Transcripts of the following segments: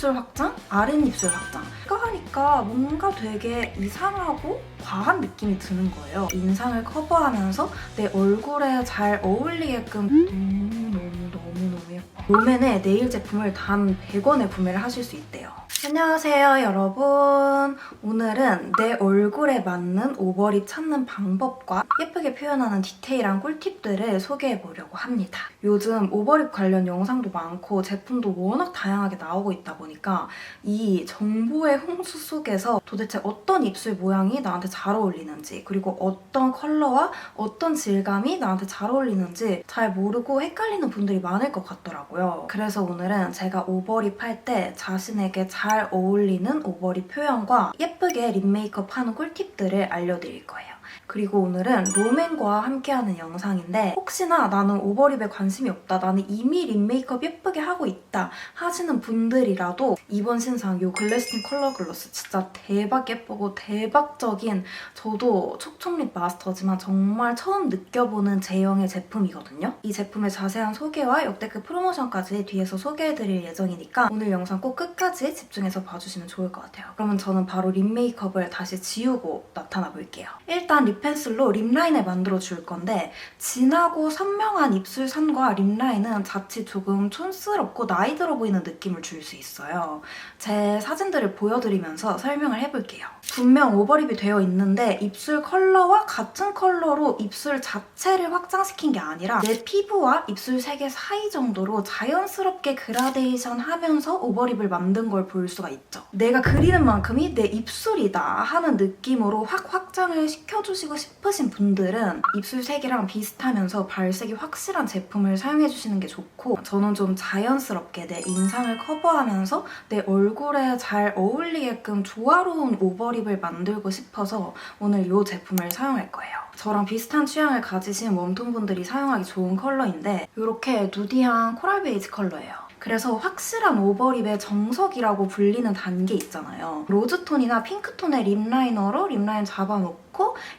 윗입술 확장, 아랫입술 확장. 이거 하니까 뭔가 되게 이상하고 과한 느낌이 드는 거예요. 인상을 커버하면서 내 얼굴에 잘 어울리게끔 너무너무 너무 너무 예뻐. 롬앤의 네일 제품을 단 100원에 구매를 하실 수 있대요. 안녕하세요 여러분. 오늘은 내 얼굴에 맞는 오버립 찾는 방법과 예쁘게 표현하는 디테일한 꿀팁들을 소개해 보려고 합니다. 요즘 오버립 관련 영상도 많고 제품도 워낙 다양하게 나오고 있다 보니까 이 정보의 홍수 속에서 도대체 어떤 입술 모양이 나한테 잘 어울리는지 그리고 어떤 컬러와 어떤 질감이 나한테 잘 어울리는지 잘 모르고 헷갈리는 분들이 많을 것 같더라고요. 그래서 오늘은 제가 오버립 할 때 자신에게 잘 어울리는 오버립 표현과 예쁘게 립 메이크업 하는 꿀팁들을 알려드릴 거예요. 그리고 오늘은 롬앤과 함께하는 영상인데 혹시나 나는 오버립에 관심이 없다 나는 이미 립 메이크업 예쁘게 하고 있다 하시는 분들이라도 이번 신상 요 글래스틴 컬러 글로스 진짜 대박 예쁘고 대박적인 저도 촉촉립 마스터지만 정말 처음 느껴보는 제형의 제품이거든요. 이 제품의 자세한 소개와 역대급 프로모션까지 뒤에서 소개해드릴 예정이니까 오늘 영상 꼭 끝까지 집중해서 봐주시면 좋을 것 같아요. 그러면 저는 바로 립 메이크업을 다시 지우고 나타나 볼게요. 일단 립 펜슬로 립라인을 만들어 줄 건데 진하고 선명한 입술 선과 립라인은 자칫 조금 촌스럽고 나이 들어 보이는 느낌을 줄 수 있어요. 제 사진들을 보여드리면서 설명을 해볼게요. 분명 오버립이 되어 있는데 입술 컬러와 같은 컬러로 입술 자체를 확장시킨 게 아니라 내 피부와 입술 색의 사이 정도로 자연스럽게 그라데이션 하면서 오버립을 만든 걸 볼 수가 있죠. 내가 그리는 만큼이 내 입술이다 하는 느낌으로 확 확장을 시켜주시고 싶으신 분들은 입술 색이랑 비슷하면서 발색이 확실한 제품을 사용해주시는 게 좋고 저는 좀 자연스럽게 내 인상을 커버하면서 내 얼굴에 잘 어울리게끔 조화로운 오버립을 만들고 싶어서 오늘 이 제품을 사용할 거예요. 저랑 비슷한 취향을 가지신 웜톤 분들이 사용하기 좋은 컬러인데 이렇게 누디한 코랄 베이지 컬러예요. 그래서 확실한 오버립의 정석이라고 불리는 단계 있잖아요. 로즈톤이나 핑크톤의 립라이너로 립라인 잡아놓고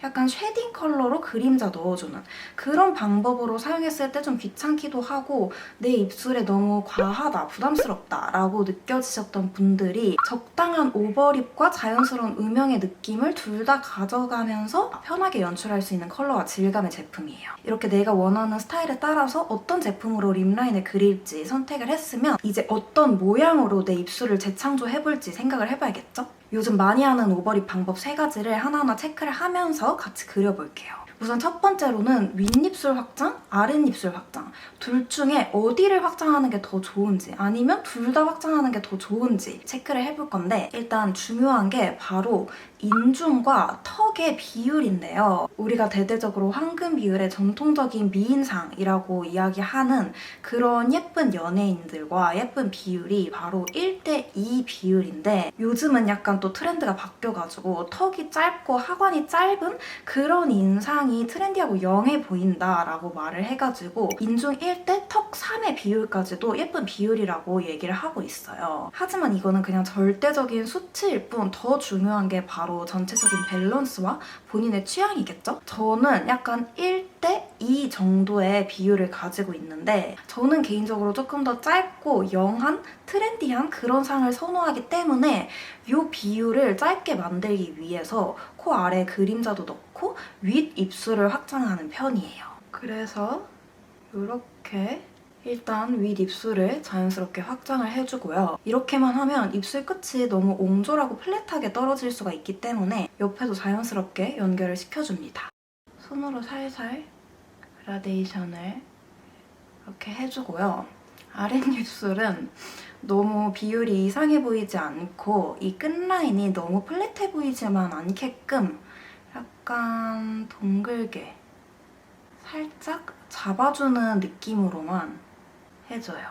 약간 쉐딩 컬러로 그림자 넣어주는 그런 방법으로 사용했을 때 좀 귀찮기도 하고 내 입술에 너무 과하다, 부담스럽다 라고 느껴지셨던 분들이 적당한 오버립과 자연스러운 음영의 느낌을 둘 다 가져가면서 편하게 연출할 수 있는 컬러와 질감의 제품이에요. 이렇게 내가 원하는 스타일에 따라서 어떤 제품으로 립라인을 그릴지 선택을 했으면 이제 어떤 모양으로 내 입술을 재창조해볼지 생각을 해봐야겠죠? 요즘 많이 하는 오버립 방법 세 가지를 하나하나 체크를 하면서 같이 그려볼게요. 우선 첫 번째로는 윗입술 확장, 아랫입술 확장 둘 중에 어디를 확장하는 게 더 좋은지 아니면 둘 다 확장하는 게 더 좋은지 체크를 해볼 건데 일단 중요한 게 바로 인중과 턱의 비율인데요. 우리가 대대적으로 황금 비율의 전통적인 미인상이라고 이야기하는 그런 예쁜 연예인들과 예쁜 비율이 바로 1대2 비율인데 요즘은 약간 또 트렌드가 바뀌어가지고 턱이 짧고 하관이 짧은 그런 인상이 트렌디하고 영해 보인다라고 말을 해가지고 인중 1대 턱 3의 비율까지도 예쁜 비율이라고 얘기를 하고 있어요. 하지만 이거는 그냥 절대적인 수치일 뿐 더 중요한 게 바로 전체적인 밸런스와 본인의 취향이겠죠? 저는 약간 1대 2 정도의 비율을 가지고 있는데 저는 개인적으로 조금 더 짧고 영한 트렌디한 그런 상을 선호하기 때문에 이 비율을 짧게 만들기 위해서 코 아래 그림자도 넣고 윗 입술을 확장하는 편이에요. 그래서 이렇게 일단 윗 입술을 자연스럽게 확장을 해주고요. 이렇게만 하면 입술 끝이 너무 옹졸하고 플랫하게 떨어질 수가 있기 때문에 옆에도 자연스럽게 연결을 시켜줍니다. 손으로 살살 그라데이션을 이렇게 해주고요. 아랫입술은 너무 비율이 이상해 보이지 않고 이 끝라인이 너무 플랫해 보이지만 않게끔 약간 동글게 살짝 잡아주는 느낌으로만 해줘요.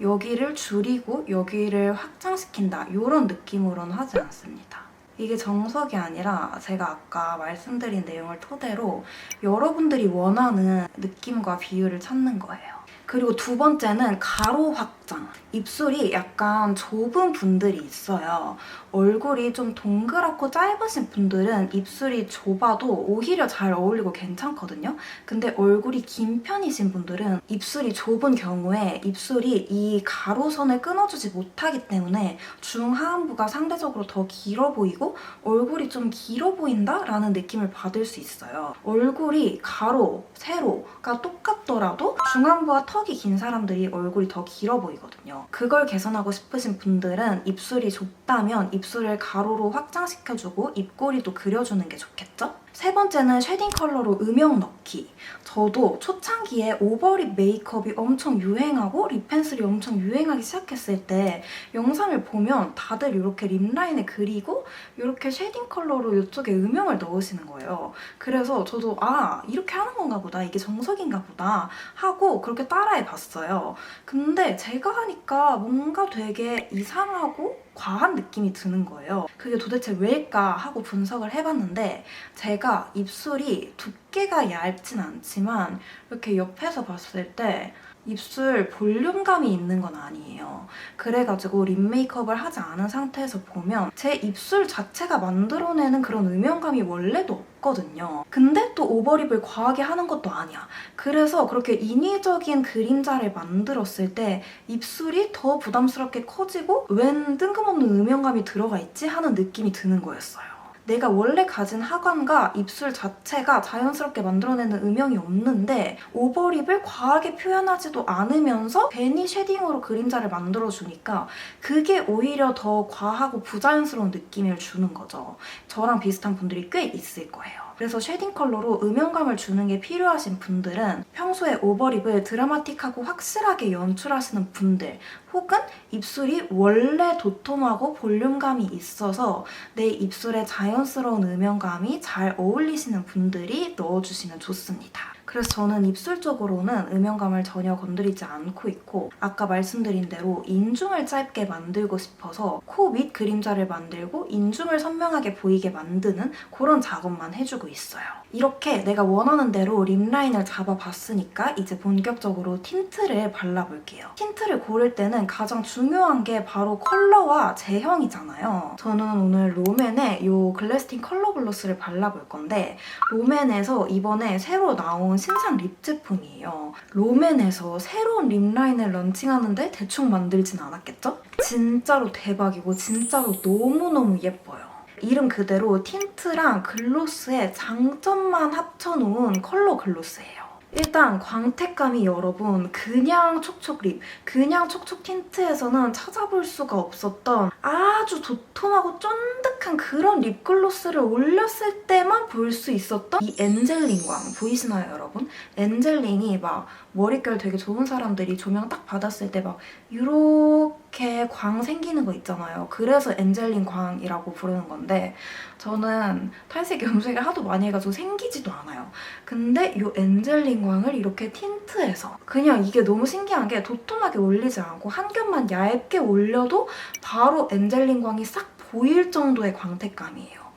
여기를 줄이고 여기를 확장시킨다 이런 느낌으로는 하지 않습니다. 이게 정석이 아니라 제가 아까 말씀드린 내용을 토대로 여러분들이 원하는 느낌과 비율을 찾는 거예요. 그리고 두 번째는 가로 확 장. 입술이 약간 좁은 분들이 있어요. 얼굴이 좀 동그랗고 짧으신 분들은 입술이 좁아도 오히려 잘 어울리고 괜찮거든요. 근데 얼굴이 긴 편이신 분들은 입술이 좁은 경우에 입술이 이 가로선을 끊어주지 못하기 때문에 중하안부가 상대적으로 더 길어 보이고 얼굴이 좀 길어 보인다라는 느낌을 받을 수 있어요. 얼굴이 가로, 세로가 똑같더라도 중안부와 턱이 긴 사람들이 얼굴이 더 길어 보 이거든요. 그걸 개선하고 싶으신 분들은 입술이 좁다면 입술을 가로로 확장시켜주고 입꼬리도 그려주는 게 좋겠죠? 세 번째는 쉐딩 컬러로 음영 넣기. 저도 초창기에 오버립 메이크업이 엄청 유행하고 립 펜슬이 엄청 유행하기 시작했을 때 영상을 보면 다들 이렇게 립라인을 그리고 이렇게 쉐딩 컬러로 이쪽에 음영을 넣으시는 거예요. 그래서 저도 아 이렇게 하는 건가 보다 이게 정석인가 보다 하고 그렇게 따라해 봤어요. 근데 제가 하니까 뭔가 되게 이상하고 과한 느낌이 드는 거예요. 그게 도대체 왜일까 하고 분석을 해봤는데 제가 입술이 두께가 얇진 않지만 이렇게 옆에서 봤을 때 입술 볼륨감이 있는 건 아니에요. 그래가지고 립 메이크업을 하지 않은 상태에서 보면 제 입술 자체가 만들어내는 그런 음영감이 원래도 없거든요. 근데 또 오버립을 과하게 하는 것도 아니야. 그래서 그렇게 인위적인 그림자를 만들었을 때 입술이 더 부담스럽게 커지고 웬 뜬금없는 음영감이 들어가 있지 하는 느낌이 드는 거였어요. 내가 원래 가진 하관과 입술 자체가 자연스럽게 만들어내는 음영이 없는데 오버립을 과하게 표현하지도 않으면서 괜히 쉐딩으로 그림자를 만들어주니까 그게 오히려 더 과하고 부자연스러운 느낌을 주는 거죠. 저랑 비슷한 분들이 꽤 있을 거예요. 그래서 쉐딩 컬러로 음영감을 주는 게 필요하신 분들은 평소에 오버립을 드라마틱하고 확실하게 연출하시는 분들 혹은 입술이 원래 도톰하고 볼륨감이 있어서 내 입술에 자연스러운 음영감이 잘 어울리시는 분들이 넣어주시면 좋습니다. 그래서 저는 입술 쪽으로는 음영감을 전혀 건드리지 않고 있고 아까 말씀드린 대로 인중을 짧게 만들고 싶어서 코 밑 그림자를 만들고 인중을 선명하게 보이게 만드는 그런 작업만 해주고 있어요. 이렇게 내가 원하는 대로 립라인을 잡아봤으니까 이제 본격적으로 틴트를 발라볼게요. 틴트를 고를 때는 가장 중요한 게 바로 컬러와 제형이잖아요. 저는 오늘 롬앤의 이 글래스틴 컬러 글로스를 발라볼 건데 롬앤에서 이번에 새로 나온 신상 립 제품이에요. 롬앤에서 새로운 립라인을 런칭하는데 대충 만들진 않았겠죠? 진짜로 대박이고 진짜로 너무너무 예뻐요. 이름 그대로 틴트랑 글로스의 장점만 합쳐놓은 컬러 글로스예요. 일단 광택감이 여러분 그냥 촉촉 립, 그냥 촉촉 틴트에서는 찾아볼 수가 없었던 아주 도톰하고 쫀득한 그런 립글로스를 올렸을 때만 볼 수 있었던 이 엔젤링 광 보이시나요 여러분? 엔젤링이 막 머릿결 되게 좋은 사람들이 조명 딱 받았을 때 막 이렇게 광 생기는 거 있잖아요. 그래서 엔젤링 광이라고 부르는 건데 저는 탈색 염색을 하도 많이 해가지고 생기지도 않아요. 근데 이 엔젤링 광을 이렇게 틴트해서 그냥 이게 너무 신기한 게 도톰하게 올리지 않고 한 겹만 얇게 올려도 바로 엔젤링 광이 싹 보일 정도의 광택감이에요.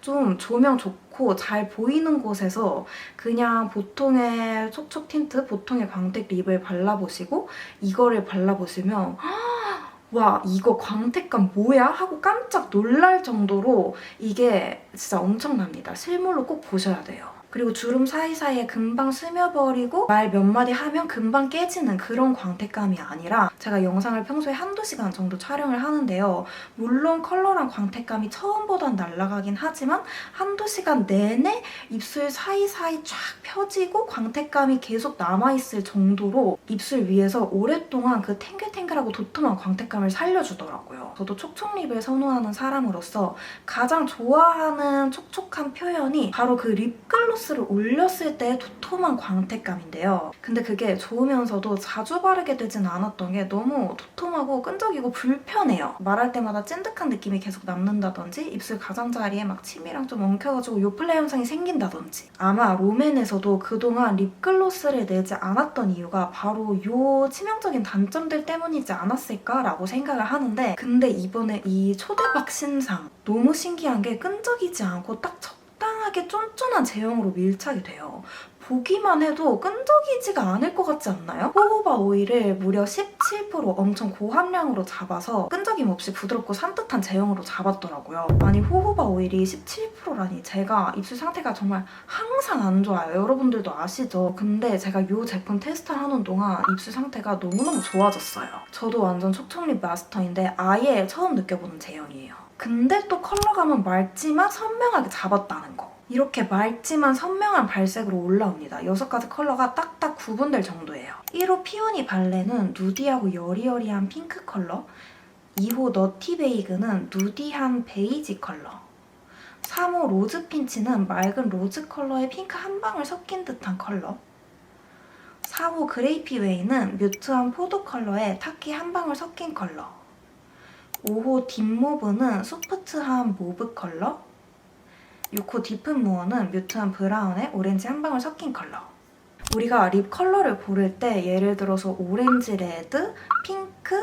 좀 조명 좋고 잘 보이는 곳에서 그냥 보통의 촉촉 틴트, 보통의 광택 립을 발라보시고 이거를 발라보시면 와 이거 광택감 뭐야? 하고 깜짝 놀랄 정도로 이게 진짜 엄청납니다. 실물로 꼭 보셔야 돼요. 그리고 주름 사이사이에 금방 스며버리고 말 몇 마디 하면 금방 깨지는 그런 광택감이 아니라 제가 영상을 평소에 한두 시간 정도 촬영을 하는데요. 물론 컬러랑 광택감이 처음보단 날아가긴 하지만 한두 시간 내내 입술 사이사이 쫙 펴지고 광택감이 계속 남아있을 정도로 입술 위에서 오랫동안 그 탱글탱글하고 도톰한 광택감을 살려주더라고요. 저도 촉촉립을 선호하는 사람으로서 가장 좋아하는 촉촉한 표현이 바로 그 립글로스 를 올렸을 때 도톰한 광택감인데요. 근데 그게 좋으면서도 자주 바르게 되진 않았던 게 너무 도톰하고 끈적이고 불편해요. 말할 때마다 찐득한 느낌이 계속 남는다든지 입술 가장자리에 막 침이랑 좀 엉켜가지고 요플레 현상이 생긴다든지 아마 롬앤에서도 그동안 립글로스를 내지 않았던 이유가 바로 요 치명적인 단점들 때문이지 않았을까라고 생각을 하는데 근데 이번에 이 초대박 신상 너무 신기한 게 끈적이지 않고 딱 적 은은하게 쫀쫀한 제형으로 밀착이 돼요. 보기만 해도 끈적이지가 않을 것 같지 않나요? 호호바 오일을 무려 17% 엄청 고함량으로 잡아서 끈적임 없이 부드럽고 산뜻한 제형으로 잡았더라고요. 아니 호호바 오일이 17%라니 제가 입술 상태가 정말 항상 안 좋아요. 여러분들도 아시죠? 근데 제가 이 제품 테스트하는 동안 입술 상태가 너무너무 좋아졌어요. 저도 완전 촉촉립 마스터인데 아예 처음 느껴보는 제형이에요. 근데 또 컬러감은 맑지만 선명하게 잡았다는 거. 이렇게 맑지만 선명한 발색으로 올라옵니다. 6가지 컬러가 딱딱 구분될 정도예요. 1호 피오니 발레는 누디하고 여리여리한 핑크 컬러 2호 너티 베이그는 누디한 베이지 컬러 3호 로즈 핀치는 맑은 로즈 컬러에 핑크 한 방울 섞인 듯한 컬러 4호 그레이피 웨이는 뮤트한 포도 컬러에 타키 한 방울 섞인 컬러 5호 딥모브는 소프트한 모브 컬러 6호 딥은 무어는 뮤트한 브라운에 오렌지 한 방울 섞인 컬러. 우리가 립 컬러를 고를 때 예를 들어서 오렌지 레드, 핑크,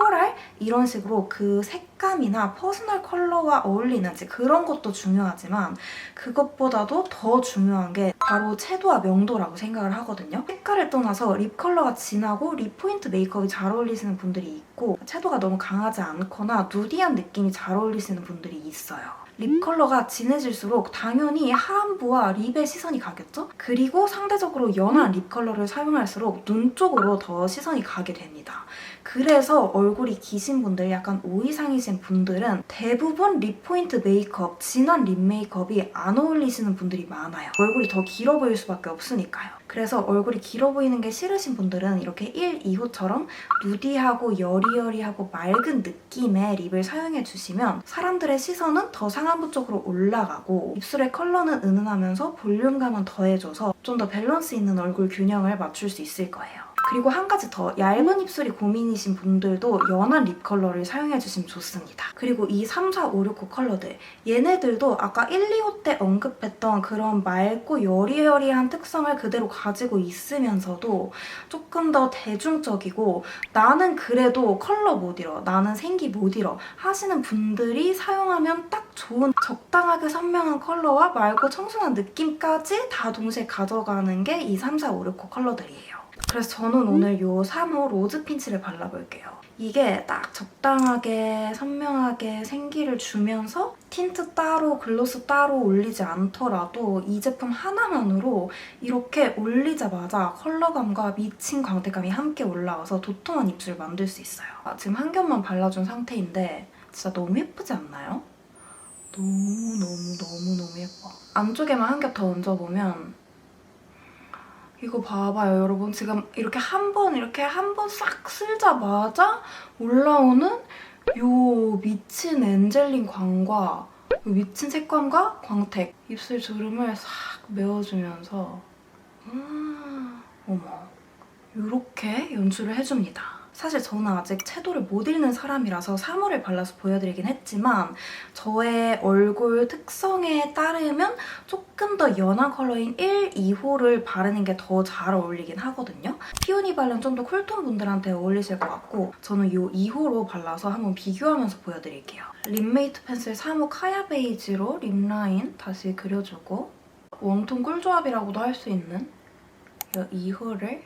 코랄 이런 식으로 그 색감이나 퍼스널 컬러와 어울리는지 그런 것도 중요하지만 그것보다도 더 중요한 게 바로 채도와 명도라고 생각을 하거든요. 색깔을 떠나서 립 컬러가 진하고 립 포인트 메이크업이 잘 어울리시는 분들이 있고 채도가 너무 강하지 않거나 누디한 느낌이 잘 어울리시는 분들이 있어요. 립 컬러가 진해질수록 당연히 하안부와 립에 시선이 가겠죠? 그리고 상대적으로 연한 립 컬러를 사용할수록 눈 쪽으로 더 시선이 가게 됩니다. 그래서 얼굴이 기신 분들, 약간 오이상이신 분들은 대부분 립 포인트 메이크업, 진한 립 메이크업이 안 어울리시는 분들이 많아요. 얼굴이 더 길어 보일 수밖에 없으니까요. 그래서 얼굴이 길어 보이는 게 싫으신 분들은 이렇게 1, 2호처럼 누디하고 여리여리하고 맑은 느낌의 립을 사용해 주시면 사람들의 시선은 더 상안부 쪽으로 올라가고 입술의 컬러는 은은하면서 볼륨감은 더해줘서 좀 더 밸런스 있는 얼굴 균형을 맞출 수 있을 거예요. 그리고 한 가지 더 얇은 입술이 고민이신 분들도 연한 립 컬러를 사용해주시면 좋습니다. 그리고 이 3, 4, 5, 6, 9 컬러들 얘네들도 아까 1, 2호 때 언급했던 그런 맑고 여리여리한 특성을 그대로 가지고 있으면서도 조금 더 대중적이고 나는 그래도 컬러 못 잃어, 나는 생기 못 잃어 하시는 분들이 사용하면 딱 좋은 적당하게 선명한 컬러와 맑고 청순한 느낌까지 다 동시에 가져가는 게 이 3, 4, 5, 6, 9 컬러들이에요. 그래서 저는 오늘 이 3호 로즈 핀치를 발라볼게요. 이게 딱 적당하게 선명하게 생기를 주면서 틴트 따로 글로스 따로 올리지 않더라도 이 제품 하나만으로 이렇게 올리자마자 컬러감과 미친 광택감이 함께 올라와서 도톰한 입술 만들 수 있어요. 아, 지금 한 겹만 발라준 상태인데 진짜 너무 예쁘지 않나요? 너무너무너무너무 예뻐. 안쪽에만 한 겹 더 얹어보면 이거 봐봐요, 여러분. 지금 이렇게 한 번, 이렇게 한 번 싹 쓸자마자 올라오는 요 미친 엔젤린 광과 요 미친 색감과 광택. 입술 주름을 싹 메워주면서 음, 어머. 이렇게 연출을 해줍니다. 사실 저는 아직 채도를 못 읽는 사람이라서 3호를 발라서 보여드리긴 했지만 저의 얼굴 특성에 따르면 조금 더 연한 컬러인 1, 2호를 바르는 게 더 잘 어울리긴 하거든요. 피오니 발라는 좀더 쿨톤 분들한테 어울리실 것 같고 저는 이 2호로 발라서 한번 비교하면서 보여드릴게요. 립메이트 펜슬 3호 카야 베이지로 립라인 다시 그려주고 웜톤 꿀조합이라고도 할 수 있는 이 2호를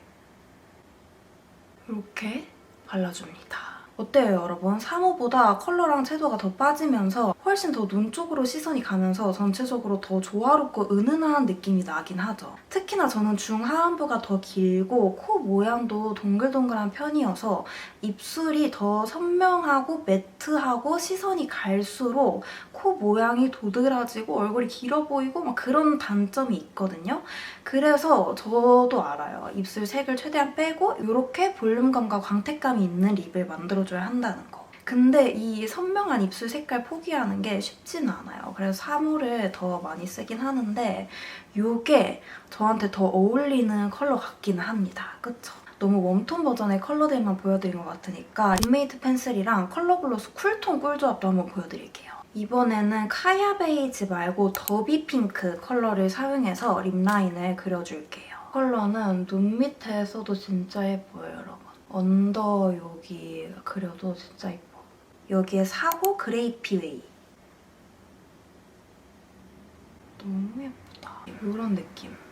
이렇게 발라줍니다. 어때요 여러분? 3호보다 컬러랑 채도가 더 빠지면서 훨씬 더 눈 쪽으로 시선이 가면서 전체적으로 더 조화롭고 은은한 느낌이 나긴 하죠. 특히나 저는 중하안부가 더 길고 코 모양도 동글동글한 편이어서 입술이 더 선명하고 매트하고 시선이 갈수록 코 모양이 도드라지고 얼굴이 길어 보이고 막 그런 단점이 있거든요. 그래서 저도 알아요. 입술 색을 최대한 빼고 이렇게 볼륨감과 광택감이 있는 립을 만들어줘야 한다는 거. 근데 이 선명한 입술 색깔 포기하는 게 쉽지는 않아요. 그래서 3호를 더 많이 쓰긴 하는데 이게 저한테 더 어울리는 컬러 같기는 합니다. 그쵸? 너무 웜톤 버전의 컬러들만 보여드린 것 같으니까 립메이트 펜슬이랑 컬러 글로스 쿨톤 꿀조합도 한번 보여드릴게요. 이번에는 카야 베이지 말고 더비 핑크 컬러를 사용해서 립라인을 그려줄게요. 컬러는 눈 밑에 써도 진짜 예뻐요, 여러분. 언더 여기 그려도 진짜 예뻐. 여기에 4호 그레이피 웨이. 너무 예쁘다. 이런 느낌.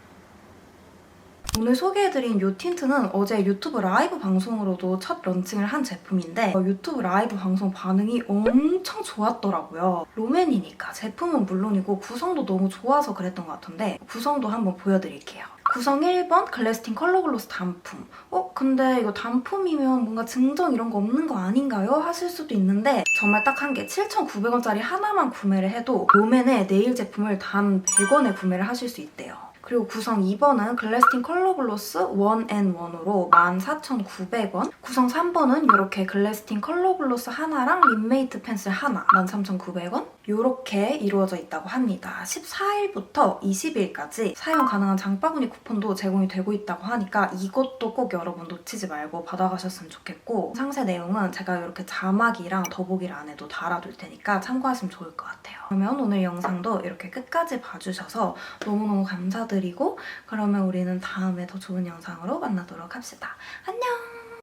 오늘 소개해드린 이 틴트는 어제 유튜브 라이브 방송으로도 첫 런칭을 한 제품인데 어, 유튜브 라이브 방송 반응이 엄청 좋았더라고요. 롬앤이니까 제품은 물론이고 구성도 너무 좋아서 그랬던 것 같은데 구성도 한번 보여드릴게요. 구성 1번 글래스틴 컬러 글로스 단품. 어? 근데 이거 단품이면 뭔가 증정 이런 거 없는 거 아닌가요? 하실 수도 있는데 정말 딱 한 개 7,900원짜리 하나만 구매를 해도 롬앤의 네일 제품을 단 100원에 구매를 하실 수 있대요. 그리고 구성 2번은 글래스틴 컬러 글로스 1&1으로 14,900원. 구성 3번은 이렇게 글래스틴 컬러 글로스 하나랑 립메이트 펜슬 하나 13,900원. 이렇게 이루어져 있다고 합니다. 14일부터 20일까지 사용 가능한 장바구니 쿠폰도 제공이 되고 있다고 하니까 이것도 꼭 여러분 놓치지 말고 받아가셨으면 좋겠고 상세 내용은 제가 이렇게 자막이랑 더보기를 안에도 달아둘 테니까 참고하시면 좋을 것 같아요. 그러면 오늘 영상도 이렇게 끝까지 봐주셔서 너무너무 감사드리고 그러면 우리는 다음에 더 좋은 영상으로 만나도록 합시다. 안녕!